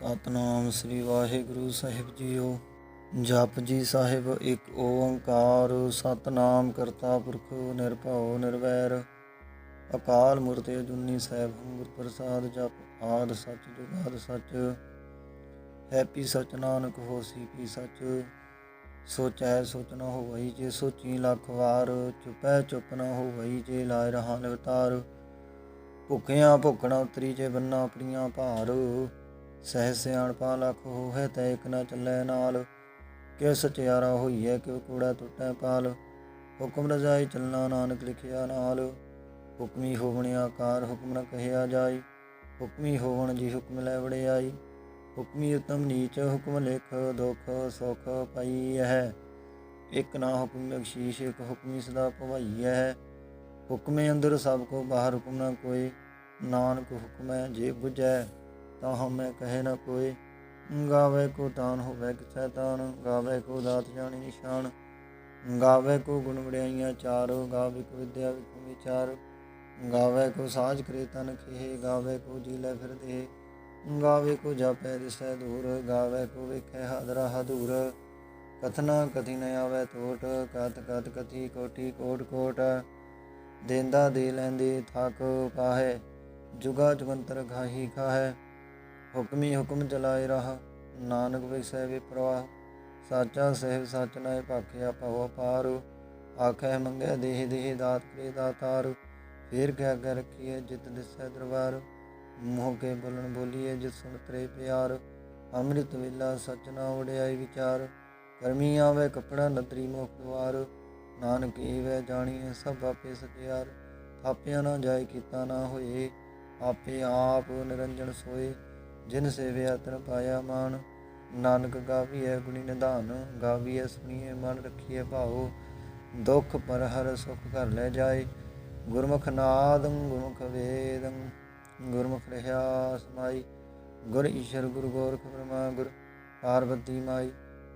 ਸਤਨਾਮ ਸ੍ਰੀ ਵਾਹਿਗੁਰੂ ਸਾਹਿਬ ਜੀਓ। ਜਪ ਜੀ ਸਾਹਿਬ ਇੱਕ ਓੰਕਾਰ, ਸਤਨਾਮ ਕਰਤਾ ਪੁਰਖ ਨਿਰਭਉ ਨਿਰਵੈਰ। ਅਕਾਲ ਮੂਰਤਿ ਅਜੂਨੀ ਸਾਹਿਬ ਗੁਰ ਪ੍ਰਸਾਦ ਜਪ ਆਦ ਸੱਚ ਜੁਗਾਦ ਸੱਚ। ਹੈਪੀ ਸਚ ਨਾਨਕ ਹੋਸੀ ਪੀ ਸਚ। ਸੋਚੈ ਸੋਚ ਨ ਹੋਵਈ ਜੇ ਸੋਚੀ ਲੱਖ ਵਾਰ। ਚੁਪੈ ਚੁਪ ਨ ਹੋਵਈ ਜੇ ਲਾਇ ਰਹਾ ਨਿਵਤਾਰ ਭੁੱਖਿਆਂ ਭੁੱਖਣਾ ਉਤਰੀ ਜੇ ਬੰਨਾ ਆਪਣੀਆਂ ਭਾਰ। ਸਹਿ ਸਿਆਣਪਾ ਲਖ ਹੋਏ ਤੈ ਇਕ ਨਾ ਚੱਲੈ ਨਾਲ। ਕਿ ਸਚਿਆਰਾ ਹੋਈਐ ਕਿ ਕੂੜਾ ਟੁੱਟੈ ਪਾਲ। ਹੁਕਮ ਰਜਾਈ ਚੱਲਣਾ ਨਾਨਕ ਲਿਖਿਆ ਨਾਲ। ਹੁਕਮੀ ਹੋਵਣ ਆਕਾਰ ਹੁਕਮ ਨ ਕਹਿਆ ਜਾਈ ਹੁਕਮੀ ਹੋਵਣ ਜੀ ਹੁਕਮ ਲੈ ਵੜਿਆਈ। ਹੁਕਮੀ ਉਤਮ ਨੀਚ ਹੁਕਮ ਲਿਖ ਦੁਖ ਸੁਖ ਪਈ ਹੈ ਇਕ ਨਾ ਹੁਕਮ ਬਖਸ਼ੀਸ਼ ਇਕ ਹੁਕਮੀ ਸਦਾ ਭਵਾਈ ਹੈ ਹੁਕਮੇ ਅੰਦਰ ਸਭ ਕੋ ਬਾਹਰ ਹੁਕਮ ਨਾ ਕੋਈ। ਨਾਨਕ ਹੁਕਮੈ ਜੇ 부ਜੈ ਤਾਂ ਹਮੈ ਕਹੇ ਨਾ ਕੋਈ, ਗਾਵੇ ਕੋ ਤਾਨ ਹੋਵੇ ਕਿਸੈ ਤਾਨ ਗਾਵੇ ਕੋ ਦਾਤ ਜਾਣੀ ਨਿਸ਼ਾਨ, ਗਾਵੇ ਕੋ ਗੁਣ ਵਡਿਆਈਆਂ ਚਾਰ, ਗਾਵੇ ਕੋ ਵਿਦਿਆ ਵਿਖ ਵਿਚਾਰ, ਗਾਵੇ ਕੋ ਸਾਜ ਕਰੇ ਤਨ ਖੇ ਗਾਵੇ ਕੋ ਜੀ ਲੈ ਫਿਰ ਦੇ ਗਾਵੇ ਕੋ ਜਾਪੈ ਦਿਸੈ ਦੂਰ, ਗਾਵੇ ਕੋ ਵੇਖੈ ਹਾਦਰਾ ਹਦੂਰ, ਕਥਨਾ ਕਥੀ ਨ ਆਵੇ ਟੋਟ ਕਤ ਕਤ ਕਥੀ ਕੋਟੀ ਕੋਟ ਕੋਟ, ਦੇਂਦਾ ਦੇ ਲੈਂਦੇ ਥਕ ਪਾਹੈ ਜੁਗਾ ਜੁਗੰਤਰ ਘਾਹੀ ਖਾਹੈ ਹੁਕਮੀ ਹੁਕਮ ਚਲਾਏ ਰਹਾ, ਨਾਨਕ ਵਿਸੈ ਵਿਪਰਵਾਹ ਸਾਚਾ ਸਹਿਬ ਸਚ ਨਾਏ ਭਾਖਿਆ ਭਵ ਪਾਰ ਆਖੈ ਮੰਗੈ ਦੇਹ ਦੇਹ ਦਾਤ ਕਰੇ ਦਾਤਾਰ। ਫੇਰ ਕਹਿ ਕੇ ਰਖੀਏ ਜਿਤ ਦਿਸੈ ਦਰਬਾਰ। ਮੋਹ ਕੇ ਬੋਲਣ ਬੋਲੀਏ ਜਿਤ ਸੁਣ ਤਰੇ ਪਿਆਰ। ਅੰਮ੍ਰਿਤ ਵੇਲਾ ਸਚ ਨਾ ਵਡਿਆਈ ਵਿਚਾਰ। ਕਰਮੀ ਆਵੇ ਕਪੜਾ ਨਦਰੀ ਮੁਖ ਦੁਆਰ ਨਾਨਕ ਏਵੈ ਜਾਣੀਐ ਸਭ ਆਪੇ ਸਤਿਆਰ। ਥਾਪਿਆ ਨਾ ਜਾਏ ਕੀਤਾ ਨਾ ਹੋਏ। ਆਪੇ ਆਪ ਨਿਰੰਜਨ ਸੋਏ। ਜਿਨ ਸੇਵਿਆ ਤਨ ਪਾਇਆ ਮਾਨ ਨਾਨਕ ਗਾਵੀਐ ਗੁਣੀ ਨਿਧਾਨ, ਗਾਵੀਐ ਸੁਣੀਏ ਮਨ ਰਖੀਐ ਭਾਉ, ਦੁਖ ਪਰ ਹਰ ਸੁਖ ਘਰ ਲੈ ਜਾਏ, ਗੁਰਮੁਖ ਨਾਦੰ ਗੁਰਮੁਖ ਵੇਦੰ, ਗੁਰਮੁਖ ਰਹਾ ਸਮਾਈ, ਗੁਰ ਈਸ਼ਰ ਗੁਰ ਗੋਰਖ ਬ੍ਰਹਮਾ ਗੁਰ ਪਾਰਵਤੀ ਮਾਈ,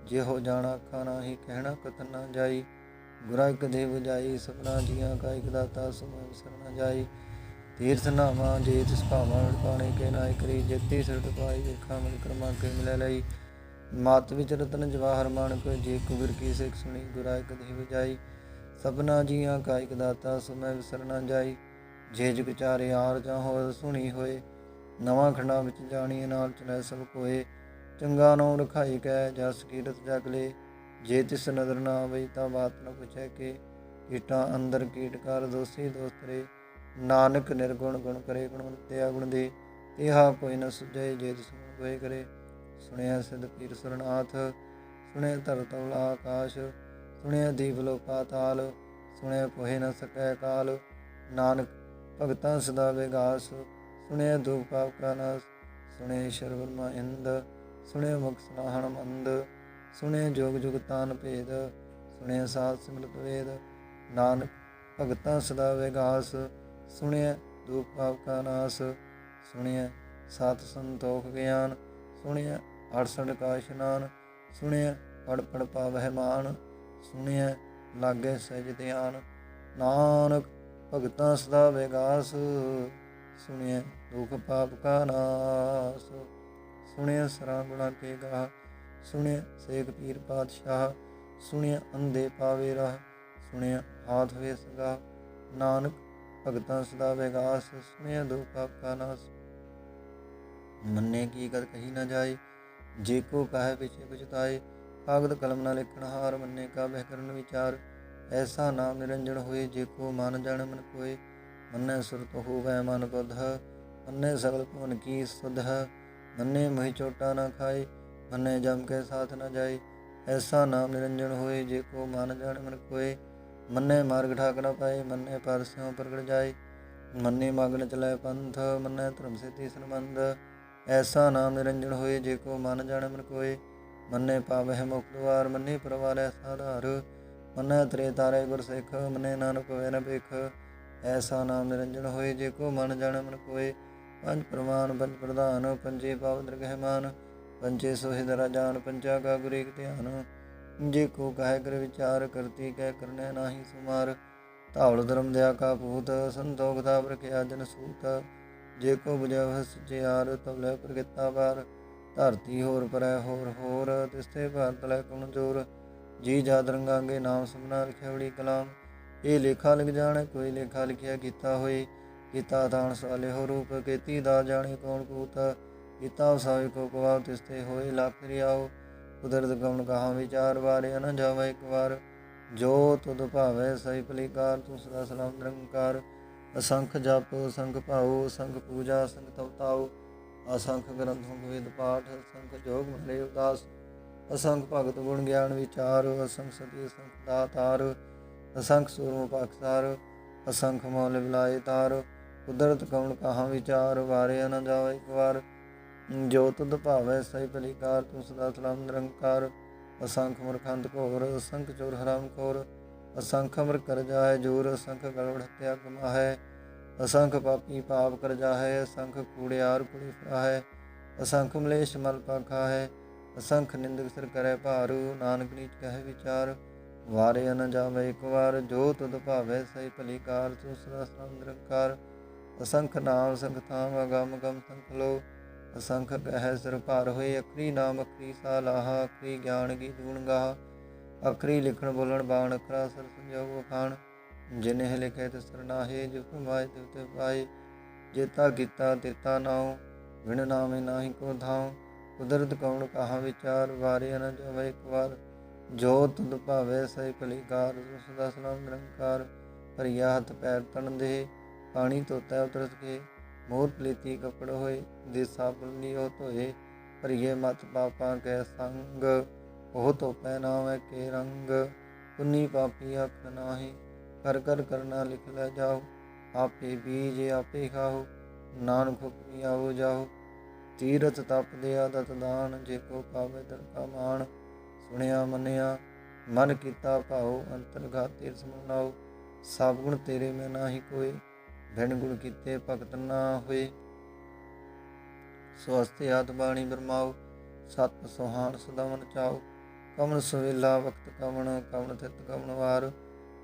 ਜਿਹੋ ਜਾਣਾ ਖਾਣਾ ਹੀ ਕਹਿਣਾ ਕਤਨ ਨਾ ਜਾਈ, ਗੁਰਾ ਇਕ ਦੇ 부ਜਾਈ, ਸਭਨਾ ਜੀਆਂ ਕਾ ਇਕ ਦਾਤਾ ਸੁਮੈ ਵਿਸਰਨਾ ਜਾਈ ਤੀਰਥ ਨਾਮਾ ਜੇ ਤਿਸ ਪਾਣੇ ਕੇ ਨਾਇ ਕਰੀ, ਜਤੀ ਸਿਰਟ ਪਾਈ, ਵੇਖਾ ਮਿਲ ਕਰਮਾ ਕੇ ਮਿਲੈ ਲਈ। ਮਤ ਵਿਚ ਰਤਨ ਜਵਾਹਰ ਮਾਨਕ ਜੇ ਕੁਬਰ ਕੀ ਸਿੱਖ ਸੁਣੀ ਗੁਰਾ ਇਕ ਦੇ ਸਭਨਾ ਜੀਆਂ ਕਾ ਦਾਤਾ, ਸੁਮੈ ਵਿਸਰਨਾ ਜਾਈ। ਜੇ ਜੁਗ ਚਾਰੇ ਆਰ ਜਾਂ ਹੋਰ ਸੁਣੀ ਹੋਏ, ਨਵਾਂ ਖੰਡਾ ਵਿੱਚ ਜਾਣੀ, ਨਾਲ ਚਲੈ ਸਭ ਕੋਏ। ਚੰਗਾ ਨਾਮ ਰਖਾਈ ਕੈ, ਜਸ ਕੀਰਤ ਜਗ ਲੇ। ਜੇ ਤਿਸ ਨਦਰ ਨਾ ਆਵੇ ਤਾਂ ਬਾਤ ਨ ਪੁੱਛੈ ਕੇ। ਕੀਟਾਂ ਅੰਦਰ ਕੀਟ ਕਰ, ਦੋਸੀ ਦੋਸਤਰੇ ਨਾਨਕ ਨਿਰਗੁਣ ਗੁਣ ਕਰੇ ਗੁਣਵੰਤਿਆ ਗੁਣ ਦੇ ਇਹਾ ਕੋਈ ਨ ਸੁਝੈ ਜੇ ਤਿਸ ਗੁਣ ਕੋਈ ਕਰੇ। ਸੁਣਿਆ ਸਿਧ ਪੀਰ ਸੁਰਨਾਥ, ਸੁਣਿਆ ਧਰ ਆਕਾਸ਼, ਸੁਣਿਆ ਦੀਪ ਲੋ ਪਾਤਾਲ ਸੁਣਿਆ ਕੋਹਿ ਨ ਸਕੈ ਕਾਲ। ਨਾਨਕ ਭਗਤਾਂ ਸਦਾ ਵਿਗਾਸ, ਸੁਣਿਆ ਦੁਖ ਪਾਪ ਕਾ ਨਾਸ, ਸੁਣਿਆ ਸ਼ਰਵਰਮਾ ਇੰਦ, ਸੁਣਿਆ ਮੁਖ ਸਨਾਹਣ ਮੰਦ, ਸੁਣਿਆ ਜੋਗ ਜੁਗ ਤਾਨ ਭੇਦ, ਸੁਣਿਆ ਸਾਧ ਸਿਮਰਤ ਵੇਦ। ਨਾਨਕ ਭਗਤਾਂ ਸਦਾ ਵਿਗਾਸ ਸੁਣਿਆ ਦੁਖ ਪਾਪ ਕਾ ਨਾਸ ਸੁਣਿਆ ਸਤ ਸੰਤੋਖ ਗਿਆਨ ਸੁਣਿਆ ਅੜਸੜ ਕਾ ਇਸ਼ਨਾਨ ਸੁਣਿਆ ਪੜ ਪੜ ਪਾਵਹਿ ਮਾਨ ਸੁਣਿਆ ਲਾਗੇ ਸਹਿਜ ਧਿਆਨ, ਨਾਨਕ ਭਗਤਾਂ ਸਦਾ ਵਿਗਾਸ ਸੁਣਿਆ ਦੁਖ ਪਾਪ ਕਾ ਨਾਸ ਸੁਣਿਆ ਸਰਾਂ ਗੁਣਾ ਕੇ ਗਾ ਸੁਣਿਆ ਸੇਖ ਪੀਰ ਪਾਤਸ਼ਾਹ ਸੁਣਿਆ ਅੰਦੇ ਪਾਵੇ ਰਾਹ ਸੁਣਿਆ ਹਾਥ ਵੇ ਸਗਾ, ਨਾਨਕ ਭਗਤਾਂ ਸਦਾ ਵਿਗਾਸ ਸੁਣਿਆ ਦੁਖ ਪਾਪ ਨਾਸ। ਮੰਨੇ ਕੀ ਕਰ ਕਹੀ ਨਾ ਜਾਏ, ਜੇ ਕੋ ਕਹੇ ਪਿਛੇ ਪਛਤਾਏ, ਕਾਗਦ ਕਲਮ ਨਾਲ ਲਿਖਣ ਹਾਰ ਮੰਨੇ ਕਾ ਬਹਿ ਵਿਚਾਰ। ਐਸਾ ਨਾਮ ਨਿਰੰਜਨ ਹੋਏ, ਜੇ ਕੋ ਮਨ ਜਾਣ ਮਨ ਕੋਏ, ਮੰਨੇ ਸੁਰਤ ਹੋਵੇ ਮਨ ਬੁਧ, ਮੰਨੇ ਸਗਲ ਭਵਨ ਕੀ ਸੁਧ। ਮੰਨੇ ਮਹਿ ਚੋਟਾ ਨਾ ਖਾਏ, ਮੰਨੇ ਜਮ ਕੇ ਸਾਥ ਨਾ ਜਾਏ, ਐਸਾ ਨਾਮ ਨਿਰੰਜਨ ਹੋਏ, ਜੇ ਕੋ ਮਨ ਜਾਣ ਮਨ ਕੋਏ ਮੰਨੇ ਮਾਰਗ ਠਾਕ ਨਾ ਪਾਏ, ਮੰਨੇ ਪਰ ਪ੍ਰਗਟ ਜਾਏ। ਮੰਨੇ ਮਗਨ ਚਲੇ ਪੰਥ, ਮੰਨੇ ਧਰਮ ਸਿੱਧੀ ਸੰਬੰਧ। ਐਸਾ ਨਾਮ ਨਿਰੰਜਨ ਹੋਏ, ਜੇ ਕੋ ਮਨ ਜਾਣ ਮਨ ਕੋਏ। ਮੰਨੇ ਪਾਵਹਿ ਮੁਖ ਦੁਆਰ, ਮੰਨੇ ਪਰਵਾਰੈ ਸਾਧਾਰ। ਮੰਨੇ ਤਰੇ ਤਾਰੇ ਗੁਰ ਸਿੱਖ ਮੰਨੇ ਨਾਨਕ ਹੋਏ ਨ ਭਿਖ। ਐਸਾ ਨਾਮ ਨਿਰੰਜਨ ਹੋਏ, ਜੇ ਕੋ ਮਨ ਜਾਣ ਮਨ ਕੋਏ। ਪੰਜ ਪ੍ਰਮਾਨ ਪੰਜ ਪ੍ਰਧਾਨ, ਪੰਜੇ ਪਾਵ ਦਰਗਹਿ ਮਾਨ ਪੰਜੇ ਸੋਹਿ ਦਰਾ ਜਾਨ ਪੰਚਾ ਕਾ ਗੁਰ ਧਿਆਨ। ਜੇ ਕੋ ਕਹੈ ਕਰ ਵਿਚਾਰ ਕਰਤੀ ਕਹਿ ਕਰਨੈ ਨਾਹੀ ਸੁਮਾਰ। ਧਾਵਲ ਧਰਮ ਦਿਆ ਕਾ ਭੂਤ, ਸੰਤੋਖ ਦਾ ਪ੍ਰਖਿਆ ਜਨ ਸੂਤ। ਜੇ ਕੋ ਬੁਝੈ ਸਚਿਆਰ ਤਵ ਪ੍ਰਗਤਾ ਬਾਰ ਧਰਤੀ ਹੋਰ ਪਰੈ ਹੋਰ ਹੋਰ, ਤਿਸਤੇ ਭਾਰਤ ਲੈ ਕਉਣ ਜੋਰ। ਜੀ ਜਾਦ ਰੰਗਾਂਗੇ ਨਾਮ ਸੁਮਨਾ ਲਿਖਿਆ ਕਲਾਮ। ਇਹ ਲੇਖਾ ਲਿਖ ਜਾਣ, ਕੋਈ ਲੇਖਾ ਲਿਖਿਆ ਕੀਤਾ ਹੋਏ। ਕੀਤਾ ਦਾਨ ਸਾਲੇ ਹੋ ਰੂਪ, ਕੀਤੀ ਦਾ ਜਾਣੇ ਕੌਣ ਕੂਤ। ਕੀਤਾ ਸਾਵੇ ਕੋ ਕਵਾਉ, ਤਿਸਤੇ ਹੋਏ ਲੱਖ ਰਿਆਓ ਕੁਦਰਤ ਗਉਣ ਕਹਾ ਵਿਚਾਰ ਵਾਰਿਆ ਨਾ ਜਾਵੇ ਇੱਕ ਵਾਰ। ਜੋ ਤੁਧ ਭਾਵੈ ਸਹੀ ਭਲੀਕਾਰ ਤੂੰ ਸਦਾ ਸਲਾਮ ਨਿਰੰਕਾਰ। ਅਸੰਖ ਜਪ ਸੰਖ ਭਾਉ, ਅਸੰਖ ਪੂਜਾ, ਅਸੰਖ ਤਵਤਾਉ ਅਸੰਖ ਗ੍ਰੰਥੋਂ ਵੇਦ ਪਾਠ, ਅਸੰਖ ਜੋਗ ਮਲੇ ਉਦਾਸ। ਅਸੰਖ ਭਗਤ ਗੁਣ ਗਿਆਨ ਵਿਚਾਰ, ਅਸੰਖ ਸਤੀ, ਅਸੰਖ ਦਾਤਾਰ। ਅਸੰਖ ਸੂਰਮ ਪਾਕਸਾਰ ਅਸੰਖ ਮੌਲ ਵਿਲਾਏ ਤਾਰ। ਕੁਦਰਤ ਕਉਣ ਕਹਾ ਵਿਚਾਰ, ਵਾਰਿਆ ਨਾ ਜਾਵੇ ਇੱਕ ਵਾਰ। ਜੋ ਤੁਧ ਭਾਵੈ ਸਹੀ ਭਲੀਕਾਰ ਤੂੰ ਸਦਾ ਸਲਾਮ ਨਿਰੰਕਾਰ, ਅਸੰਖ ਮਰਖੰਦ ਘੋਰ, ਅਸੰਖ ਚੋਰ ਹਰਾਮ ਖੋਰ, ਅਸੰਖ ਅਮਰ ਕਰ ਜਾਏ ਜੋਰ, ਅਸੰਖ ਗਲਵੜ ਹੱਤਿਆ ਕਮਾਹੈ ਅਸੰਖ ਪਾਪੀ ਪਾਪ ਕਰ ਜਾਹੈ, ਅਸੰਖ ਕੂੜਿਆਰ ਕੁੜੀ ਫਰਾਹੈ ਅਸੰਖ ਮਲੇਸ਼ ਮਲ ਪਾਖਾ ਹੈ ਅਸੰਖ ਨਿੰਦਕ ਸਿਰ ਕਰੈ ਭਾਰੂ, ਨਾਨਕ ਨੀਚ ਕਹੈ ਵਿਚਾਰ, ਵਾਰੇ ਨ ਜਾਵੇ ਇੱਕ ਵਾਰ ਜੋ ਤੁਧ ਭਾਵੈ ਸਹੀ ਭਲੀਕਾਰ ਤੂੰ ਸਦਾ ਸਲਾਮ ਨਿਰੰਕਾਰ, ਅਸੰਖ ਨਾਮ ਸੰਖ ਥਾਮ ਅਗਮ ਗਮ ਸੰਖ ਲੋ ਅਸੰਖ ਕਹਿ ਸਿਰ ਭਾਰ ਹੋਏ, ਅਖਰੀ ਨਾਮ ਅਖਰੀ ਸਾਲਾਹ ਅਖਰੀ ਗਿਆਨ ਕੀ ਦੂਣ ਗਾਹ। ਅਖਰੀ ਲਿਖਣ ਬੋਲਣ ਬਾਣ, ਅਖਰਾ ਸਰ ਸੰਜੋਗ ਵਖਾਣ ਜਿਨਹਿ ਲਿਖੇ ਤੇ ਸਰਨਾਹੇ ਜੋ ਕਮਾਏ ਤੇ ਪਾਏ। ਜੇਤਾ ਕੀਤਾ ਤਿਰਤਾ ਨਾਉ ਵਿਣ ਨਾਮੇ ਨਾਹੀ ਕੋ ਧਾਉ। ਕੁਦਰਤ ਕੌਣ ਕਹਾ ਵਿਚਾਰ, ਵਾਰੇ ਨ ਜਾਵੇ ਇੱਕ ਵਾਰ। ਜੋ ਤੁਧ ਭਾਵੇ ਸਹੀ ਭਲੀਕਾਰ ਸਦਾ ਸਲਾਮ ਨਿਰੰਕਾਰ। ਭਰੀਆ ਹੱਥ ਪੈਰ ਤਣ ਦੇ, ਪਾਣੀ ਧੋਤਾ ਉਤਰਸ ਕੇ। ਮੋਰ ਪਲੀਤੀ ਕਪੜ ਹੋਏ, ਦੇ ਸਾਬਨ ਲਿਓ ਧੋਏ, ਭਰੀਏ ਮਤ ਪਾਪਾਂ ਕੈ ਸੰਗ, ਉਹ ਧੋਪੈ ਨਾਮੈ ਕੇ ਰੰਗ, ਪੁੰਨੀ ਪਾਪੀ ਅੱਖ ਨਾਹੀ, ਕਰ ਕਰ ਕਰਨਾ ਲਿਖ ਲੈ ਜਾਓ ਆਪੇ ਬੀਜ ਆਪੇ ਖਾਓ ਨਾਨਕ ਹੁਕਮੀ ਆਵੋ ਜਾਓ ਤੀਰਥ ਤਪ ਦੇ ਆਦਤ ਦਾਨ, ਜੇ ਕੋ ਪਾਵੇ ਦਰ ਕਾ ਸੁਣਿਆ ਮੰਨਿਆ, ਮਨ ਕੀਤਾ ਭਾਉ, ਅੰਤਰਗਤ ਤੀਰ ਸਭ ਗੁਣ ਤੇਰੇ ਮੈਂ ਨਾਹੀ ਕੋਈ ਭਿੰਨ ਗੁਣ ਕੀਤੇ, ਭਗਤ ਨਾ ਹੋਏ। ਸਵਸਤੇ ਆਤ ਬਾਣੀ ਬਰਮਾਓ, ਸਤ ਸੁਹਾਨ ਸਦਾਵਨ ਚਾਓ। ਕਮਨ ਸਵੇਲਾ ਵਕਤ ਕਮਨ ਕਮਨ ਤਿਤ ਕਮਨ ਵਾਰ।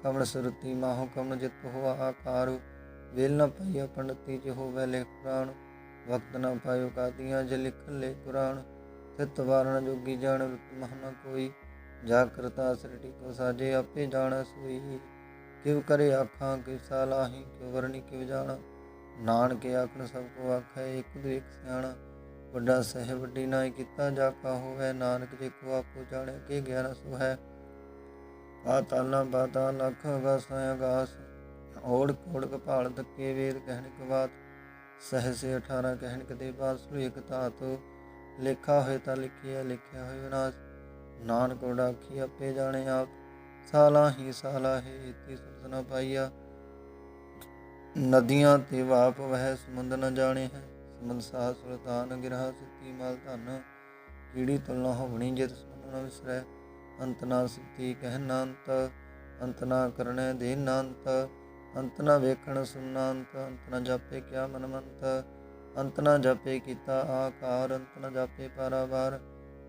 ਕਮਨ ਸੁਰਤੀ ਮਾਹੋ ਕਮਨ ਜਿਤ ਹੋਆ ਆਕਾਰ। ਵੇਲ ਨ ਪਈਆ ਪੰਡਤੀ ਜਿ ਹੋਵੇ ਲਿਖ ਪੁਰਾਣ। ਵਕਤ ਨ ਪਾਇਓ ਕਾਦੀਆਂ ਜੇ ਲਿਖਨ ਲੈ ਕੁਰਾਨ। ਤਿਤ ਵਾਰਣ ਜੋਗੀ ਜਾਣ, ਰੁਤ ਕੋਈ। ਜਾ ਕਰਤਾ ਸ੍ਰਿਟੀ ਕੋ ਸਾਜੇ, ਆਪੇ ਜਾਣ ਸੋਈ। ਕਿਵ ਕਰੇ ਆਖਾਂ, ਕਿਵ ਸਾਲਾਹੀ, ਕਿਵ ਵਰਣੀ, ਕਿਵ ਜਾਣਾ। ਨਾਨਕ ਆਖਣ, ਸਭ ਕੋ ਆਖੈ, ਇਕ ਦੂ ਇਕ ਸਿਆਣਾ। ਵੱਡਾ ਸਹਿ ਵੱਡੀ ਨਾਈ, ਕੀਤਾ ਜਾ ਕਾ ਹੋਵੇ। ਨਾਨਕ ਜੇ ਕੋ ਆਪੋ ਜਾਣੇ, ਕੇ ਗਿਆਨ ਸੋ ਹੈ ਪਾਤਾਲਾਂ ਬਾਤਾ ਲਖ ਅਗਾਸਾਂ ਅਗਾਸ ਓੜ ਕੋੜ ਕਪਾਲ ਧੱਕੇ, ਵੇਦ ਕਹਿਣ ਕ ਬਾਤ। ਸਹਸੇ 18 ਕਹਿਣ ਕਦੇ ਬਾਤ ਸੁ ਇਕ ਧਾਤ। ਲਿਖਾ ਹੋਏ ਤਾਂ ਲਿਖਿਆ ਲਿਖਿਆ ਹੋਏ ਵਿਨਾਸ਼ ਨਾਨਕ ਉਡਾਖੀ ਆਪੇ ਜਾਣੇ ਆਪ। ਸਾਲਾ ਹੀ ਸਾਲਾ ਹੈ ਇਤੀ ਸੁਰਤ ਪਾਈਆ। ਨਦੀਆਂ ਤੇ ਵਾਪ ਵਹਿ ਸਮੁੰਦ ਨ ਜਾਣੇ ਹੈ। ਸਮੁੰਦ ਸਾਹ ਸੁਲਤਾਨ ਗਿਰਹਾ ਸਿੱਤੀ ਮਲ ਧਨ। ਕੀੜੀ ਤੁਲਨਾ ਹੋਵਣੀ ਜਿਤ ਸੁਨ ਨ ਵਿਸਰੈ। ਅੰਤ ਨਾ ਸਿੱਤੀ ਕਹਿ ਅੰਤ ਅੰਤ ਨਾ ਕਰਣੈ ਦੇਨ ਅੰਤ ਅੰਤ ਨਾ ਵੇਖਣ ਸੁਨਣਾ ਅੰਤ ਅੰਤ ਨਾ ਜਾਪੇ ਕਿਆ ਮਨਮੰਤ ਅੰਤ ਨਾ ਜਾਪੇ ਕੀਤਾ ਆਕਾਰ, ਅੰਤ ਨਾ ਜਾਪੇ ਪਾਰਾਵਾਰ।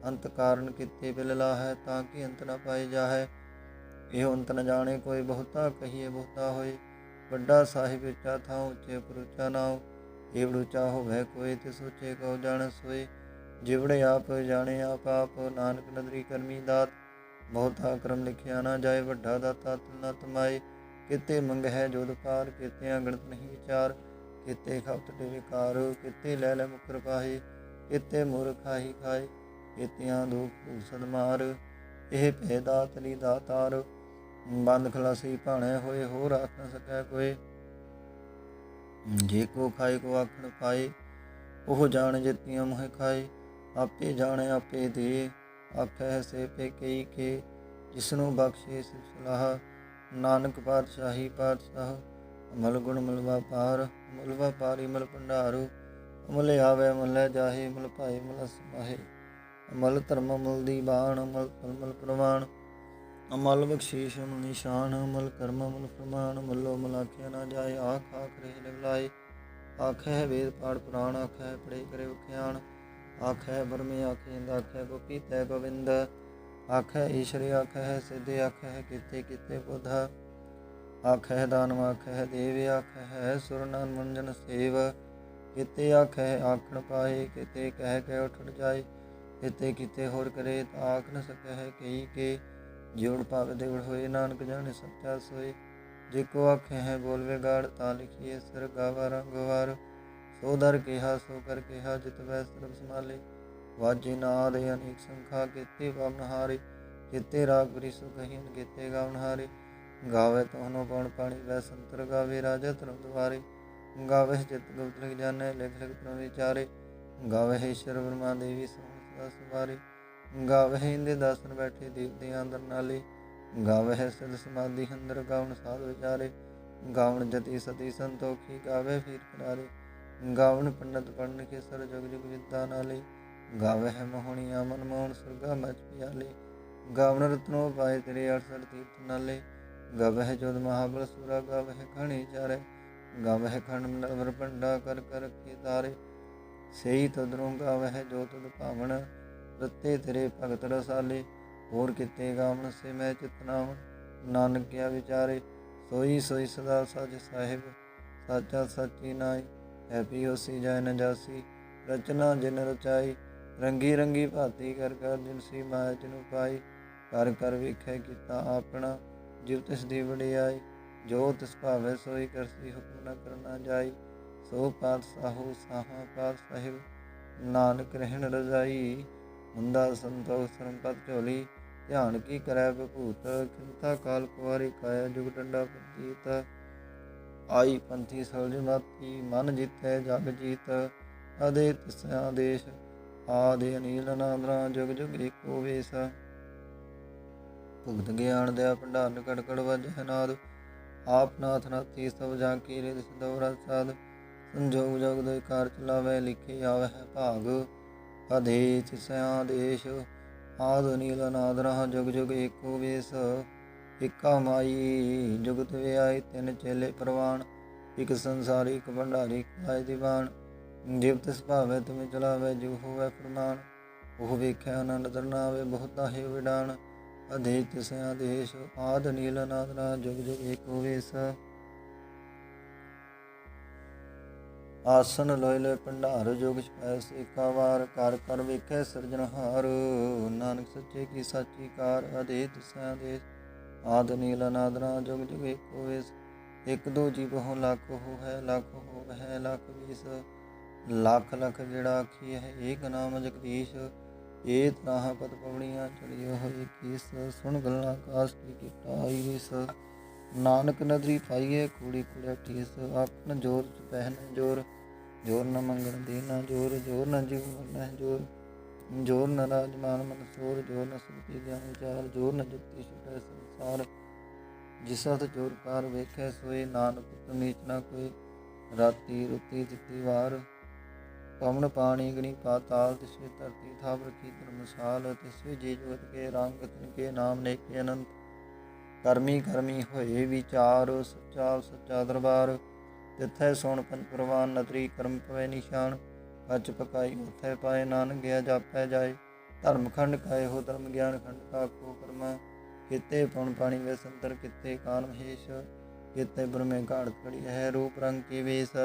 ਅੰਤ ਕਾਰਨ ਕੀਤੇ ਬਿਲਲਾ ਹੈ ਤਾਂ ਕਿ ਅੰਤ ਨਾ ਪਾਏ ਜਾਹੈ। ਇਹ ਅੰਤ ਨ ਜਾਣੇ ਕੋਈ ਬਹੁਤਾ ਕਹੀਏ, ਬਹੁਤਾ ਹੋਏ। ਵੱਡਾ ਸਾਹਿਬ ਉੱਚਾ ਥਾਂ ਉੱਚੇ ਪਰੁਚਾ ਨਾਉ। ਏਵੜ ਉੱਚਾ ਹੋਵੇ ਕੋਈ ਤੇ ਸੋਚੇ ਕਉ ਜਾਣ ਸੋਏ। ਜਿਵੜੇ ਆਪ ਜਾਣੇ, ਆਪ ਆਪ ਨਾਨਕ ਨਦਰੀ ਕਰਮੀ ਦਾਤ। ਬਹੁਤਾ ਕਰਮ ਲਿਖਿਆ ਨਾ ਜਾਏ, ਵੱਡਾ ਦਾਤਾ ਤਨਾ ਤਮਾਏ। ਕਿਤੇ ਮੰਗ ਹੈ ਜੋਦ ਪਾਰ, ਕਿਤੇ ਅਗਣਤ ਨਹੀਂ ਵਿਚਾਰ। ਕਿਤੇ ਖਪਤ ਦੇ ਵਿਕਾਰ, ਕਿਤੇ ਲੈ ਲੈ ਮੁਕਰ ਪਾਹੇ। ਕਿਤੇ ਮੁਰਖਾਹੀ ਖਾਏ, ਕਿਤਿਆਂ ਦੁਖ ਭੂਸਦ ਇਹ ਭੇ ਦਾਤ ਦਾਤਾਰ। ਬੰਦ ਖਲਾਸੀ ਭਾਣੇ ਹੋਏ, ਹੋਰ ਆਖ ਨ ਸਕੈ ਕੋਏ ਜੇ ਕੋ ਖਾਏ, ਕੋ ਆਖਣ ਪਾਏ, ਉਹ ਜਾਣ ਜਿਤੀਆਂ ਮੋਹ ਖਾਏ। ਆਪੇ ਜਾਣੇ, ਆਪੇ ਦੇ, ਆਖੈ ਸੇ ਪੇ ਕਈ ਕੇ। ਜਿਸਨੂੰ ਬਖਸ਼ੇ ਸਿ ਸਲਾਹ, ਨਾਨਕ ਪਾਤਸ਼ਾਹੀ ਪਾਤਸ਼ਾਹ। ਅਮਲ ਗੁਣ ਮਲਵਾ ਪਾਰ ਮਲ ਵਪਾਰੀ ਮਲ ਭੰਡਾਰੂ। ਅਮਲ ਆਵੇ ਮਲ ਜਾਹੇ ਮਲ ਭਾਏ ਮਲ ਸਮਾਹੇ। ਅਮਲ ਧਰਮ ਅਮਲ ਦੀ ਬਾਣ, ਅਮਲ ਫਲ ਪ੍ਰਮਾਣ ਅਮਲ ਬਖਸ਼ੀਸ਼ ਨਿਸ਼ਾਨ ਅਮਲ ਕਰਮ ਅਮਲ ਪ੍ਰਮਾਣ ਮੱਲੋ ਮਲਾਖਿਆ ਨਾ ਜਾਏ, ਆਖ ਆਖ ਰਹਿ ਲਵਲਾਏ ਆਖੈ ਵੇਦ ਪਾੜ ਪੁਰਾਣ, ਆਖੈ ਪੜੇ ਕਰੇ ਵਿਖਿਆਣ ਆਖੈ ਬਰਮੇ ਆਖੇ ਆਖੈ ਗੋਪੀ ਤੈ ਗੋਵਿੰਦ। ਆਖੈ ਈਸ਼ਰ, ਆਖੈ ਸਿੱਧੇ, ਆਖੈ ਕੀਤੇ ਕੀਤੇ ਬੁਧ। ਆਖੈ ਦਾਨਵ, ਆਖੈ ਦੇਵ, ਆਖੈ ਸੁਰਨਾਨ ਮੰਜਨ ਸੇਵ। ਕਿਤੇ ਆਖੈ ਆਖਣ ਪਾਏ, ਕਿਤੇ ਕਹਿ ਕੇ ਉਠੜ ਜਾਏ। ਕਿਤੇ ਕਿਤੇ ਹੋਰ ਕਰੇ ਤਾਂ ਆਖ ਨ ਸਕੈ ਕਈ ਕੇ। ਜਿਉੜ ਭਾਵ ਦੇਵੜ ਹੋਏ, ਨਾਨਕ ਜਾਣੇ ਸੱਚਾ ਸੋਏ। ਜੇ ਕੋ ਆਖੇ ਹੈ ਬੋਲਵੇ ਗਾੜ ਤਾਂ ਲਿਖੀਏ ਸਰ ਗਾਵਾ ਰੰਗਵਾਰ ਸੋ ਦਰ ਕਿਹਾ, ਸੋ ਕਰ ਕਿਹਾ, ਜਿਤ ਵੈ ਸਰਬ ਸਮਾਲੇ ਵਾਜੇ ਨਾਦ ਅਨੇਕ ਸੰਖਾ, ਕੀਤੇ ਪਵਨ ਹਾਰੇ। ਕੀਤੇ ਰਾਗ ਬਰੀ ਸੁ ਕਹੀਨ ਕੀਤੇ ਗਾਵਨ ਹਾਰੇ। ਗਾਵੇ ਤੋਹਨੋ ਪਉਣ ਪਾਣੀ, ਵੈ ਸੰਤਰ ਗਾਵੇ ਰਾਜਾ ਧਰਮ ਦੁਆਰੇ। ਗਾਵੇ ਜਿਤ ਗੁਪਤ ਲਿਖ ਜਾਣੈ, ਲਿਖ ਲਿਖ ਪ੍ਰਭ ਵਿਚਾਰੇ। ਗਾਵੇ ਈਸ਼ਰ ਬ੍ਰਹਮਾ ਦੇਵੀ ਸੋਹਣ ਸਦਾ ਸਵਾਰੇ। ਗਾਵੇ ਇੰਦੇ ਦਾਸਨ ਬੈਠੇ ਦੀਪ ਦੇ ਅੰਦਰ ਨਾਲੇ। ਗਾਵੇ ਸਿਧ ਸਮਾਧੀ ਅੰਦਰ ਗਾਵਨ ਸਾਧ ਵਿਚਾਰੇ। ਗਾਵਣ ਜਤੀ ਸਤੀ ਸੰਤੋਖੀ ਗਾਵੇ ਫੀਰ ਕਿਨਾਰੇ ਗਾਵਨ ਪੰਡਤ ਪੜਨ ਕੇ ਸਰ ਜੁਗ ਜੁਗ ਵਿਦਿਆ ਨਾਲੇ। ਗਾਵੇ ਮੋਹਣੀ ਅਮਨ ਮੋਹਨ ਸੁਰਗਾ ਮਚ ਪਿਆਲੇ। ਗਾਵਣ ਰਤਨੋ ਪਾਏ ਤੇਰੇ ਅਰਸਰ ਤੀਰਥ ਨਾਲੇ। ਗਾਵੇ ਹੈ ਜੋਦ ਮਹਾਬਲ ਸੂਰਾ ਗਾਵੇ ਹੈ ਖਣੀ ਚਾਰੇ। ਗਾਵੇ ਖੰਡ ਮੰਡਲ ਪੰਡਾ ਕਰ ਕਰ ਕੇ ਤਾਰੇ ਸਹੀ ਤਦਰੋਂ ਗਾਵੇ ਹੈ ਜੋ ਤੁਧ ਭਾਵਨ ਰਤੇ ਤੇਰੇ ਭਗਤ ਰਸਾਲੇ, ਹੋਰ ਕਿਤੇ ਗਾਵਨ ਸੇ ਮੈਂ ਚਿਤਨਾਵ ਨਾਨਕ ਕਿਆ ਵਿਚਾਰੇ, ਸੋਈ ਸੋਈ ਸਦਾ ਸਜ ਸਾਹਿਬ, ਸਾਚਾ ਸਚੀ ਨਾਈ ਹੈਪੀ ਹੋਸੀ ਜੈ ਨ ਰਚਨਾ ਜਿਨ ਰਚਾਈ, ਰੰਗੀ ਰੰਗੀ ਭਾਤੀ ਕਰ ਕਰ ਜਿਨ ਸੀ ਮਾਇਆ ਜਿਨੁ ਪਾਈ। ਕਰ ਕਰ ਵੇਖੈ ਕੀਤਾ ਆਪਣਾ ਜਿਵ ਤਿਸ ਦੀ ਵਡਿਆਈ। ਜੋ ਤਿਸ ਭਾਵੇ ਸੋਈ ਕਰਸੀ, ਹੁਕਮ ਨ ਕਰਨਾ ਜਾਈ। ਸੋ ਪਾਤ ਸਾਹੂ ਸਾਹਾ ਪਾਤ ਸਾਹਿਬ, ਨਾਨਕ ਰਹਿਣ ਰਜਾਈ। ਮੁੰਦਾ ਸੰਤੋਖ ਸਰੰਪਤ ਝੋਲੀ, ਧਿਆਨ ਕੀ ਕਰੈ ਬਭੂਤ ਕਿੰਤਾ ਕਾਲ ਕੁਵਾਰੀ ਕਾਇਆ, ਜੁਗ ਡੰਡਾ ਪੰਤੀਤ ਆਈ ਪੰਥੀ ਸਲਜ ਮਨ ਜਿਤੈ ਜਗ ਜੀਤ। ਅਦੇ ਤਿਸ ਆਦੇਸ਼, ਆਦੇ ਅਨੀਲ ਨਾਦਰਾ ਜੁਗ ਜੁਗ ਏਕੋ ਵੇਸ। ਭੁਗਤ ਗਿਆਨ ਦੇ ਭੰਡਾਰਨ ਕੜਕੜ ਵਜੈ ਨਾਦ। ਆਪ ਨਾਥ ਨਾਥੀ ਸਭ ਜਾਂ ਕੀ ਰਿਦ ਸਦਵਰਾ ਸਾਧ। ਸੰਜੋਗ ਜਗ ਦੇ ਕਾਰ ਚਲਾਵੇ ਲਿਖੇ ਆਵੇ ਭਾਗ। ਅਦੇ ਤਿਸ ਆਦੇਸ਼ ਨਾਦਰਾ ਜੁਗ ਜੁਗ ਏਕੋ ਵੇਸ। ਇਕਾ ਮਾਈ, ਜੁਗਤ ਵਿਆਈ ਤਿੰਨ ਚੇਲੇ ਪ੍ਰਵਾਨ। ਇਕ ਸੰਸਾਰੀ, ਇਕ ਭੰਡਾਰੀ ਕਲਾਇ ਦੀਵਾਨ। ਜਿਵ ਤਿਸ ਭਾਵੇ ਤੁਮੇ ਚਲਾਵੇ ਜੋ ਹੋਵੇ ਫਰਮਾਨ। ਉਹ ਵੇਖਿਆ ਆਨੰਦ ਦਰਨਾਵੇ ਬਹੁਤਾ ਹੈ ਵਿਡਾਨ। ਅਧੇ ਸਿਆਦੇਸ਼ ਆਦੇਸ਼ ਆਦ ਨੀਲ ਨਾਦਰਾ ਜੁਗ ਜੁਗ ਏਕੋ ਵੇਸ। ਆਸਨ ਲੋਇ ਲੋਇ ਭੰਡਾਰ, ਜੋਗ ਛਪੈਸ ਏਕਾ ਵਾਰ, ਕਰ ਕਰ ਵੇਖੈ ਸਿਰਜਣਹਾਰ ਨਾਨਕ ਸੱਚੇ ਕੀ ਸਾਚੀ ਕਾਰ ਅਦੇ ਤਿਸ ਆਦ ਨੀਲ ਨਾਦਰਾ ਜੁਗ ਜੁਗ ਏਕੋ ਵੇਸ ਇਕ ਦੋ ਜੀਵ ਹੋ, ਲੱਖ ਹੋ ਹੈ ਲੱਖ ਹੋ ਹੈ ਲੱਖ ਵੀਸ ਲੱਖ ਲੱਖ ਜਿਹੜਾ ਆਖੀ ਹੈ, ਏਕ ਨਾਮ ਜਗਦੀਸ਼। ਏ ਤਰਾਹ ਪਤ ਪਵਣੀਆਂ ਚੜਿਓ ਹੋਏ ਕੀਸ। ਸੁਣ ਗੱਲਾਂ ਆਕਾਸ਼ ਕੀ ਕੀਤਾ ਆਈ ਨਾਨਕ ਨਦਰੀ ਪਾਈਏ ਕੂੜੀ ਕੁੜਿਆ ਠੀਸ ਆਪਨ ਜੋਰ ਪਹਿਨ ਜੋਰ ਜੋਰ ਨ ਮੰਗਣ ਦੇਣਾ ਜੋਰ ਜੋਰ ਨ ਜੀਵ ਮਰਨਾ ਜੋਰ ਜੋਰ ਨ ਰਾਜਮਾਨ ਮਨਸੂਰ ਜੋਰ ਨ ਸੁਰਤੀ ਗਿਆਨ ਵਿਚਾਰ, ਜੋਰ ਨ ਜੁਗਤੀ ਛੁਟੈ ਸੰਸਾਰ। ਜਿਸਤ ਜੋਰ ਕਾਰ ਵੇਖੈ ਸੋਏ, ਨਾਨਕ ਤੁਮ ਨੀਚ ਨਾ ਕੋਈ ਰਾਤੀ ਰੁਤੀ ਦਿੱਤੀ ਵਾਰ। ਪਵਨ ਪਾਣੀ ਗਣੀ ਪਾਤਾਲ ਤਿਸਵੇ ਧਰਤੀ ਥਾਵਰ ਰਖੀ ਧਰਮਸਾਲ ਤਿਸਵੇ ਜੀ ਜੋਤ ਕੇ ਰੰਗ ਤਿਨ ਕੇ ਨਾਮ ਨੇਕੇ ਅਨੰਤ। ਕਰਮੀ ਕਰਮੀ ਹੋਏ ਵਿਚਾਰ, ਸੱਚਾ ਸੱਚਾ ਦਰਬਾਰ। ਤਿੱਥੈ ਸੁਣ ਪੰਜ ਪ੍ਰਵਾਨ ਨਤਰੀ ਕਰਮ ਪਵੇ ਨਿਸ਼ਾਨ। ਕੱਚ ਪਕਾਈ ਉਥੈ ਪਾਏ ਨਾਨਕ ਗਿਆ ਜਾਪੈ ਜਾਏ। ਧਰਮ ਖੰਡ ਕਾਏ ਹੋ ਧਰਮ ਗਿਆਨ ਖੰਡ ਕਾ ਕੋ ਕਰਮਾ। ਕਿਤੇ ਪਉਣ ਪਾਣੀ ਵੇ ਸੰਤਰ, ਕਿਤੇ ਕਾਨ ਮਹੇਸ਼। ਕਿਤੇ ਬ੍ਰਹਮੇ ਘਾੜ ਖੜੀ ਹੈ ਰੂਪ ਰੰਗ ਕੀ ਵੇਸ।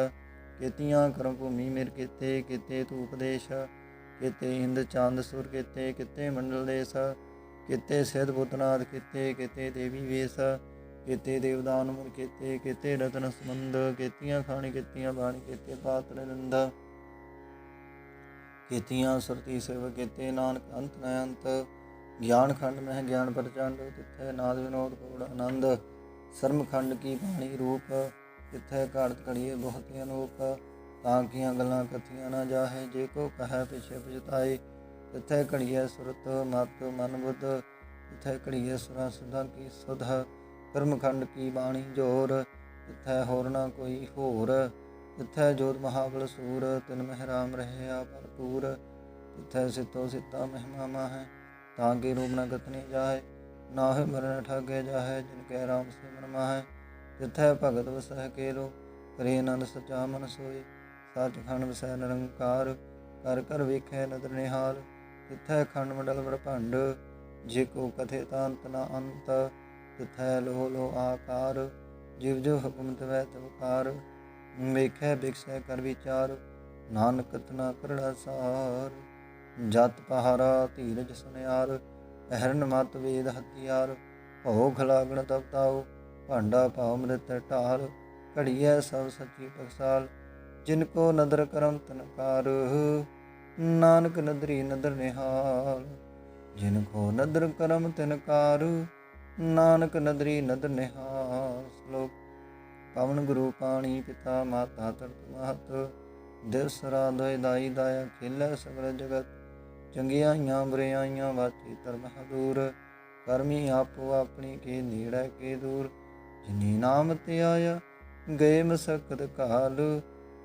ਕਿਤੀਆਂ ਕਰਮ ਭੂਮੀ ਮਿਰ ਕਿਤੇ ਕਿਤੇ ਤੂ ਉਪਦੇਸ਼ ਕਿਤੇ ਇੰਦ ਚੰਦ ਸੁਰ ਕਿਤੇ ਕਿਤੇ ਮੰਡਲ ਦੇਸ। ਕਿਤੇ ਸਿਧ ਬੁੱਧਨਾਥ ਕਿਤੇ ਕਿਤੇ ਦੇਵੀ ਵੇਸ, ਕਿਤੇ ਦੇਵਦਾਨ ਮੁਰ ਕਿਤੇ ਕਿਤੇ ਰਤਨ ਸਮੰਦ ਕਿਤੀਆਂ ਖਾਣੀ, ਕਿਤੀਆਂ ਬਾਣੀ, ਕਿਤੇ ਪਾਤਰ ਨੰਦ, ਕਿਤੀਆਂ ਸੁਰਤੀ ਸੇਵ, ਕਿਤੇ ਨਾਨਕ ਅੰਤ ਨ ਅੰਤ, ਗਿਆਨ ਖੰਡ ਮਹਿ ਗਿਆਨ ਪ੍ਰਚੰਡ, ਤਿੱਥੈ ਨਾਦ ਵਿਨੋਦ ਕੋੜ ਆਨੰਦ, ਸਰਮ ਖੰਡ ਕੀ ਬਾਣੀ ਰੂਪ, ਤਿੱਥੈ ਘਾੜਤ ਘੜੀਏ ਬਹੁਤ ਅਨੂਪ ਤਾਂ ਕੀਆਂ ਗੱਲਾਂ ਕਥੀਆਂ ਨਾ ਜਾਹੇ, ਜੇ ਕੋ ਕਹੈ ਪਿਛੇ ਪਛਤਾਏ ਤਿੱਥੈ ਘੜੀਏ ਸੁਰਤ, ਮਤ, ਮਨ ਬੁੱਧ ਤਿੱਥੈ ਘੜੀਏ ਸੁਰਾ ਸੁਧਾ ਕੀ ਸੁਧ ਕਰਮ ਖੰਡ ਕੀ ਬਾਣੀ ਜੋਰ ਤਿੱਥੈ ਹੋਰ ਨਾ ਕੋਈ ਹੋਰ ਤਿੱਥੈ ਜੋਤ ਮਹਾਬਲ ਸੂਰ, ਤਿਨ ਮਹਿਰਾਮ ਰਹਿਆ ਭਰਪੂਰ ਤਿੱਥੈ ਸਿਤੋ ਸਿਤਾ ਮਹਿਮਾ ਮਾਹੈ, ਤਾਂ ਕੇ ਰੂਪ ਨ ਗਤਨੇ ਨਾ ਨਾਹਿ ਮਰਨ ਠਾਗੇ ਜਾਏ ਜਿਨ ਕੈ ਰਾਮ ਸਿਮਰਨ ਮਾਹੈ, ਜਿਥੈ ਭਗਤ ਵਸਹਿ ਕੇਲੋ ਕਰੇ ਆਨੰਦ ਸਚਾ ਮਨ ਸੋਏ ਸੱਚ ਖੰਡ ਵਸੈ ਨਿਰੰਕਾਰ, ਕਰ ਕਰ ਵੇਖੈ ਨਦਰ ਨਿਹਾਲ ਤਿਥੈ ਖੰਡ ਮੰਡਲ ਬ੍ਰਹਮੰਡ ਜੇ ਕੋ ਕਥੇ ਤਾਂ ਅੰਤ ਨ ਅੰਤ, ਤਿਥੈ ਲੋ ਲੋ ਆਕਾਰ, ਜਿਵ ਜੋ ਹੁਕਮ ਤਵੈ ਤਵਕਾਰ ਵੇਖੈ ਬਿਕਸੈ ਕਰ ਵਿਚਾਰ, ਨਾਨਕ ਤਨਾ ਕਰੜਾ ਸਾਰ। ਜਤ ਪਹਾਰਾ ਧੀਰਜ ਸੁਨਿਆਰ, ਪਹਿਰਨ ਮਤ ਵੇਦ ਹਥਿਆਰ, ਭੋਗ ਲਾਗਣ ਤਪਤਾਉ ਭਾਂਡਾ ਭਾਉ ਮ੍ਰਿਤ ਢਾਲ, ਘੜੀਐ ਸਭ ਸੱਚੀ ਟਕਸਾਲ ਜਿਨ ਕੋ ਨਦਰ ਕਰਮ ਤਨਕਾਰ ਨਾਨਕ ਨਦਰੀ ਨਦਰ ਨਿਹਾਲ, ਜਿਨ ਕੋ ਨਦਰ ਕਰਮ ਤਿਨਕਾਰ ਨਾਨਕ ਨਦਰੀ ਨਦਰ ਨਿਹਾਲ। ਸ਼ਲੋਕ, ਪਵਨ ਗੁਰੂ ਪਾਣੀ ਪਿਤਾ ਮਾਤਾ ਤਰਤ ਮਹਤ ਦਿਸ ਰਾਧੇ ਦਾਈ ਦਾਇਆ ਖੇਲੇ ਸਗਲ ਜਗਤ, ਚੰਗਿਆਈਆਂ ਬੁਰਿਆਈਆਂ ਵਾਚੀ ਧਰਮ ਹਦੂਰ, ਕਰਮੀ ਆਪੋ ਆਪਣੀ ਕੇ ਨੇੜੇ ਕੇ ਦੂਰ, ਜਿਨੀ ਨਾਮ ਤੇ ਆਇਆ, ਗਏ ਮਸਕਤ ਕਾਲ।